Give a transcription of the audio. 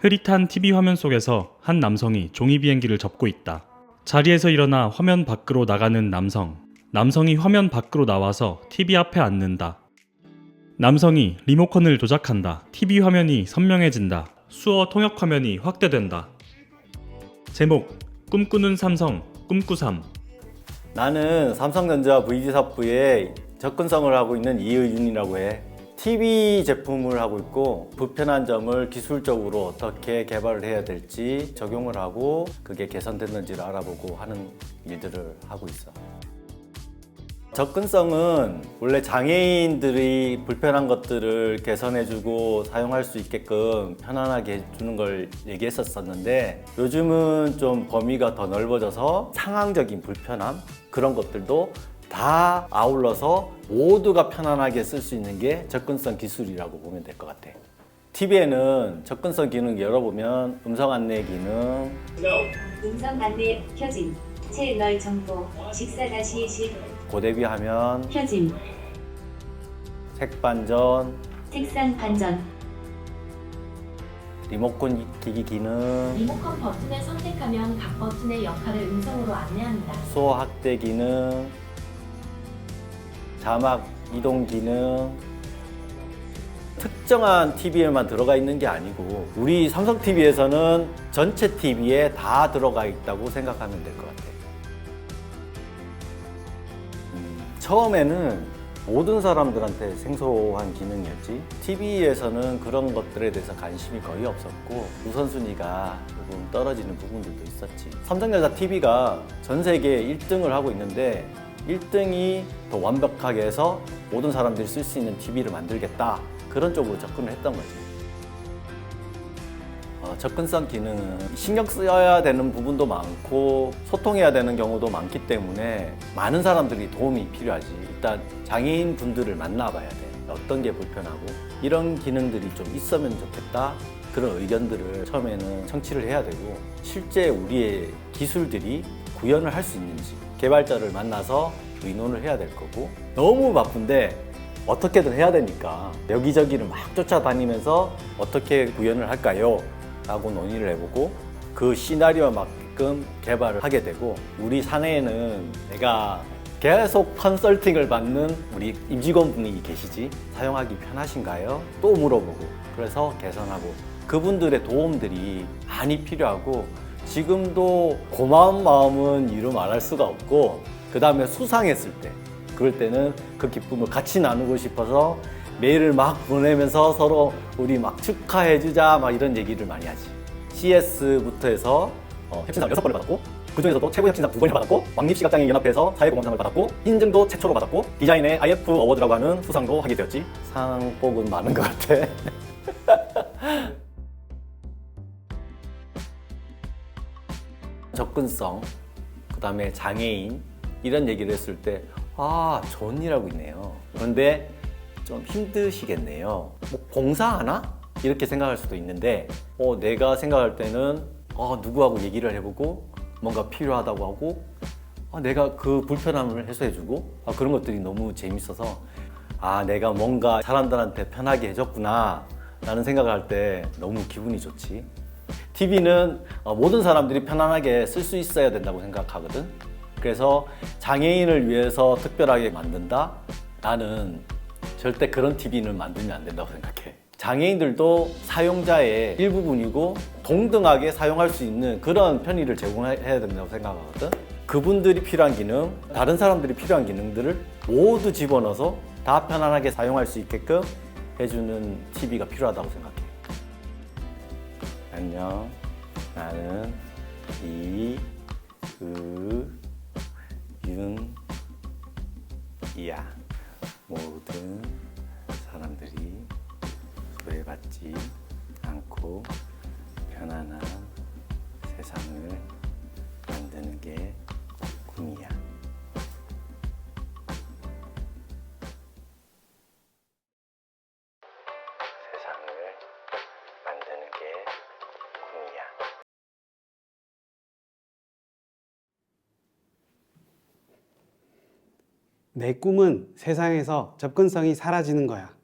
흐릿한 TV 화면 속에서 한 남성이 종이 비행기를 접고 있다. 자리에서 일어나 화면 밖으로 나가는 남성. 남성이 화면 밖으로 나와서 TV 앞에 앉는다. 남성이 리모컨을 조작한다. TV 화면이 선명해진다. 수어 통역 화면이 확대된다. 제목 꿈꾸는 삼성 꿈꾸삼 나는 삼성전자 VG사부에 접근성을 하고 있는 이의윤이라고 해. TV 제품을 하고 있고 불편한 점을 기술적으로 어떻게 개발을 해야 될지 적용을 하고 그게 개선됐는지를 알아보고 하는 일들을 하고 있어. 접근성은 원래 장애인들이 불편한 것들을 개선해주고 사용할 수 있게끔 편안하게 해주는 걸 얘기했었었는데 요즘은 좀 범위가 더 넓어져서 상황적인 불편함 그런 것들도 다 아울러서 모두가 편안하게 쓸 수 있는 게 접근성 기술이라고 보면 될 것 같아. TV에는 접근성 기능 열어보면 음성 안내 기능, 음성 안내 켜짐 채널 정보 식사 다시 시 고대비 하면, 켜짐 색반전, 색상 반전. 리모컨 기기 기능, 리모컨 버튼을 선택하면 각 버튼의 역할을 음성으로 안내합니다. 수어 확대 기능, 자막 이동 기능, 특정한 TV에만 들어가 있는 게 아니고 우리 삼성 TV에서는 전체 TV에 다 들어가 있다고 생각하면 될 것 같아요. 음, 처음에는 모든 사람들한테 생소한 기능이었지. TV에서는 그런 것들에 대해서 관심이 거의 없었고 우선순위가 조금 떨어지는 부분들도 있었지. 삼성전자 TV가 전 세계 1등을 하고 있는데 1등이 더 완벽하게 해서 모든 사람들이 쓸 수 있는 TV를 만들겠다. 그런 쪽으로 접근을 했던 거지. 어, 접근성 기능은 신경 써야 되는 부분도 많고 소통해야 되는 경우도 많기 때문에 많은 사람들이 도움이 필요하지. 일단 장애인 분들을 만나봐야 돼. 어떤 게 불편하고 이런 기능들이 좀 있으면 좋겠다. 그런 의견들을 처음에는 청취를 해야 되고 실제 우리의 기술들이 구현을 할 수 있는지 개발자를 만나서 의논을 해야 될 거고 너무 바쁜데 어떻게든 해야 되니까 여기저기를 막 쫓아다니면서 어떻게 구현을 할까요? 라고 논의를 해보고 그 시나리오에 맞게끔 개발을 하게 되고 우리 사내에는 내가 계속 컨설팅을 받는 우리 임직원분이 계시지 사용하기 편하신가요? 또 물어보고 그래서 개선하고 그분들의 도움들이 많이 필요하고 지금도 고마운 마음은 이루 말할 수가 없고 그 다음에 수상했을 때 그럴 때는 그 기쁨을 같이 나누고 싶어서 메일을 막 보내면서 서로 우리 막 축하해주자 막 이런 얘기를 많이 하지. CS부터 해서 어, 협진상 6번을 받았고 그 중에서도 최고 협진상 2번을 받았고 왕립시각장애인 연합회에서 사회공헌상을 받았고 인증도 최초로 받았고 디자인의 IF 어워드라고 하는 수상도 하게 되었지. 상 복은 많은 것 같아. 접근성, 그 다음에 장애인 이런 얘기를 했을 때 아, 하고 있네요. 그런데 좀 힘드시겠네요. 뭐 봉사하나? 이렇게 생각할 수도 있는데 어, 내가 생각할 때는 어, 누구하고 얘기를 해보고 뭔가 필요하다고 하고 아, 내가 그 불편함을 해소해주고 아, 그런 것들이 너무 재밌어서 아 내가 뭔가 사람들한테 편하게 해줬구나 라는 생각을 할 때 너무 기분이 좋지 TV는 어, 모든 사람들이 편안하게 쓸 수 있어야 된다고 생각하거든 그래서 장애인을 위해서 특별하게 만든다? 나는 절대 그런 TV는 만들면 안 된다고 생각해 장애인들도 사용자의 일부분이고 동등하게 사용할 수 있는 그런 편의를 제공해야 된다고 생각하거든. 그분들이 필요한 기능, 다른 사람들이 필요한 기능들을 모두 집어넣어서 다 편안하게 사용할 수 있게끔 해주는 TV가 필요하다고 생각해. 안녕. 나는 이, 그, 윤, 이야. 모든 사람들이 소외받지 않고 편안한 세상을 만드는 게 꿈이야. 세상을 내 꿈은 세상에서 접근성이 사라지는 거야.